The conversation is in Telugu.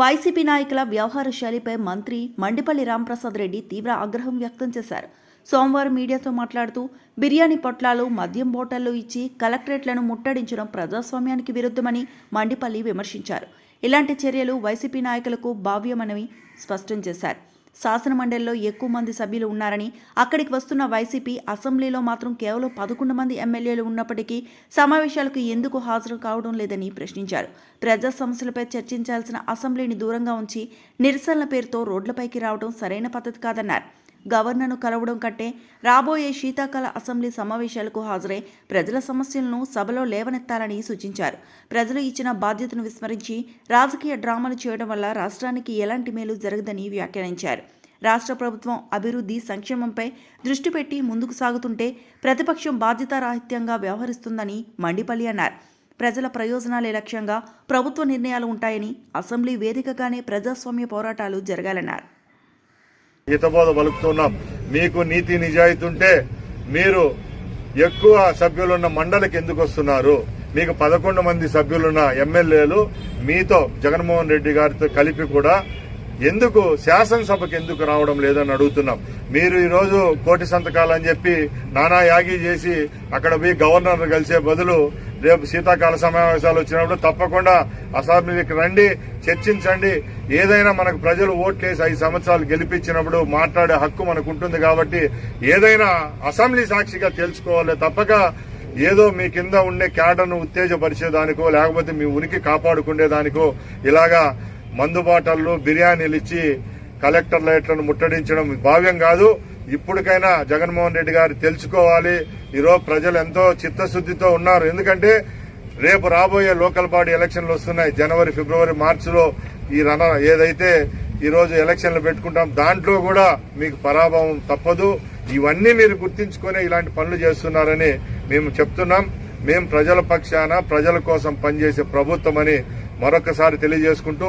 వైసీపీ నాయకుల వ్యవహార శైలిపై మంత్రి మండిపల్లి రాంప్రసాద్ రెడ్డి తీవ్ర ఆగ్రహం వ్యక్తం చేశారు. సోమవారం మీడియాతో మాట్లాడుతూ బిర్యానీ పొట్లాలు మద్యం బోటల్లో ఇచ్చి కలెక్టరేట్లను ముట్టడించడం ప్రజాస్వామ్యానికి విరుద్ధమని మండిపల్లి విమర్శించారు. ఇలాంటి చర్యలు వైసీపీ నాయకులకు భావ్యమని స్పష్టం చేశారు. శాసనమండలిలో ఎక్కువ మంది సభ్యులు ఉన్నారని అక్కడికి వస్తున్న వైసీపీ అసెంబ్లీలో మాత్రం కేవలం పదకొండు మంది ఎమ్మెల్యేలు ఉన్నప్పటికీ సమావేశాలకు ఎందుకు హాజరు కావడం లేదని ప్రశ్నించారు. ప్రజా సమస్యలపై చర్చించాల్సిన అసెంబ్లీని దూరంగా ఉంచి నిరసనల పేరుతో రోడ్లపైకి రావడం సరైన పద్ధతి కాదన్నారు. గవర్నర్ను కలవడం కంటే రాబోయే శీతాకాల అసెంబ్లీ సమావేశాలకు హాజరై ప్రజల సమస్యలను సభలో లేవనెత్తాలని సూచించారు. ప్రజలు ఇచ్చిన బాధ్యతను విస్మరించి రాజకీయ డ్రామాలు చేయడం వల్ల రాష్ట్రానికి ఎలాంటి మేలు జరగదని వ్యాఖ్యానించారు. రాష్ట్ర ప్రభుత్వం అభివృద్ధి సంక్షేమంపై దృష్టి పెట్టి ముందుకు సాగుతుంటే ప్రతిపక్షం బాధ్యతారాహిత్యంగా వ్యవహరిస్తుందని మండిపల్లి అన్నారు. ప్రజల ప్రయోజనాలే లక్ష్యంగా ప్రభుత్వ నిర్ణయాలు ఉంటాయని అసెంబ్లీ వేదికగానే ప్రజాస్వామ్య పోరాటాలు జరగాలన్నారు. హితబోధ పలుకుతున్నాం. మీకు నీతి నిజాయితీ ఉంటే మీరు ఎక్కువ సభ్యులున్న మండలికి ఎందుకు వస్తున్నారు? మీకు పదకొండు మంది సభ్యులున్న ఎమ్మెల్యేలు మీతో జగన్మోహన్ రెడ్డి గారితో కలిపి కూడా ఎందుకు శాసనసభకు ఎందుకు రావడం లేదని అడుగుతున్నాం. మీరు ఈరోజు కోటి సంతకాలు అని చెప్పి నానా యాగి చేసి అక్కడ పోయి గవర్నర్ కలిసే బదులు రేపు శీతాకాల సమావేశాలు వచ్చినప్పుడు తప్పకుండా అసెంబ్లీకి రండి చర్చించండి. ఏదైనా మనకు ప్రజలు ఓట్లేసి ఐదు సంవత్సరాలు గెలిపించినప్పుడు మాట్లాడే హక్కు మనకు ఉంటుంది కాబట్టి ఏదైనా అసెంబ్లీ సాక్షిగా తెలుసుకోవాలి తప్పక. ఏదో మీ కింద ఉండే క్యాడర్ను ఉత్తేజపరిచేదానికో లేకపోతే మీ ఉనికి కాపాడుకునేదానికో ఇలాగా మందుబాటల్లో బిర్యానీలు ఇచ్చి కలెక్టర్ లైట్లను ముట్టడించడం భావ్యం కాదు. ఇప్పటికైనా జగన్మోహన్ రెడ్డి గారు తెలుసుకోవాలి. ఈరోజు ప్రజలు ఎంతో చిత్తశుద్ధితో ఉన్నారు. ఎందుకంటే రేపు రాబోయే లోకల్ బాడీ ఎలక్షన్లు వస్తున్నాయి. జనవరి ఫిబ్రవరి మార్చిలో ఈ రణ ఏదైతే ఈరోజు ఎలక్షన్లు పెట్టుకుంటాం దాంట్లో కూడా మీకు పరాభవం తప్పదు. ఇవన్నీ మీరు గుర్తించుకొని ఇలాంటి పనులు చేస్తున్నారని మేము చెప్తున్నాం. మేము ప్రజల పక్షాన ప్రజల కోసం పనిచేసే ప్రభుత్వం అని మరొకసారి తెలియజేసుకుంటూ